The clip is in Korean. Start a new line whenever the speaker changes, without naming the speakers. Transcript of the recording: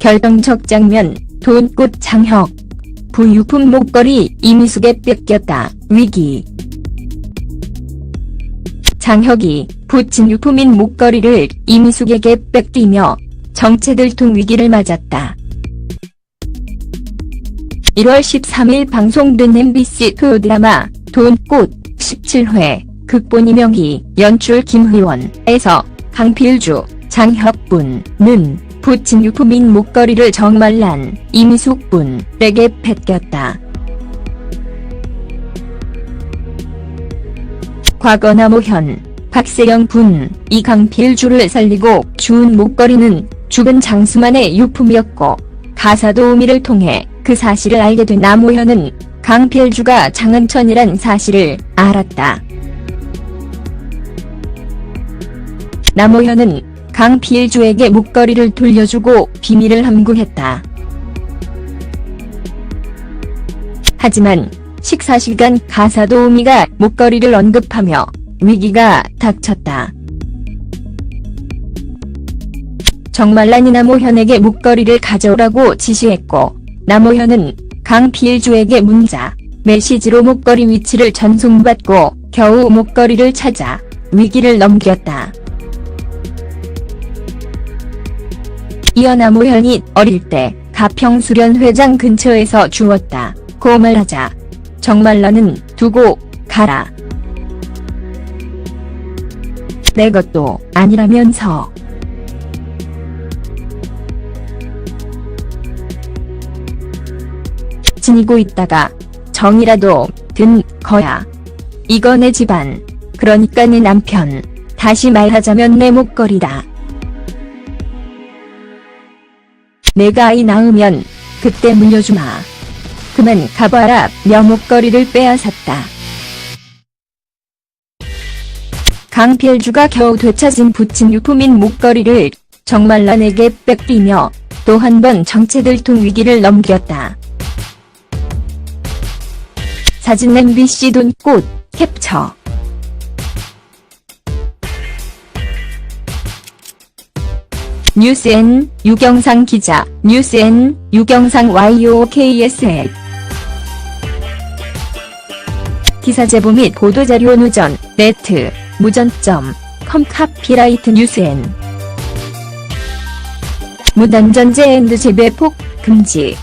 결정적 장면, 돈꽃 장혁. 부유품 목걸이 이미숙에 뺏겼다. 위기. 장혁이 붙인 유품인 목걸이를 이미숙에게 뺏기며 정체들통 위기를 맞았다. 1월 13일 방송된 MBC 토요 드라마 돈꽃 17회 극본 이명희 연출 김의원에서 강필주 장혁분은 붙인 유품인 목걸이를 정말란 이미숙분에게 뺏겼다. 과거 나모현, 박세영 분, 이강필 주를 살리고 주운 목걸이는 죽은 장수만의 유품이었고 가사 도 우미를 통해 그 사실을 알게 된 나모현은 강필주가 장은천이란 사실을 알았다. 나모현은 강필주에게 목걸이를 돌려주고 비밀을 함구했다. 하지만 식사 시간 가사 도우미가 목걸이를 언급하며 위기가 닥쳤다. 정말란이 나모현에게 목걸이를 가져오라고 지시했고 나모현은 강필주에게 문자, 메시지로 목걸이 위치를 전송받고 겨우 목걸이를 찾아 위기를 넘겼다. 이어 나모현이 어릴 때 가평수련 회장 근처에서 주웠다. 고 말하자 정말 너는 두고 가라. 내 것도 아니라면서. 지니고 있다가 정이라도 든 거야. 이거 내 집안. 그러니까 내 남편. 다시 말하자면 내 목걸이다. 내가 아이 낳으면 그때 물려주마. 그만 가봐라 며 목걸이를 빼앗았다. 강필주가 겨우 되찾은 붙인 유품인 목걸이를 정말란에게 뺏기며 또 한 번 정체들통 위기를 넘겼다. 사진 MBC 돈꽃 캡처 뉴스N 유경상 기자 뉴스N 유경상 YOKSL 기사 제보 및 보도자료 누전 네트 무전점 컴 카피라이트 뉴스N. 무단전제 앤드 재배폭 금지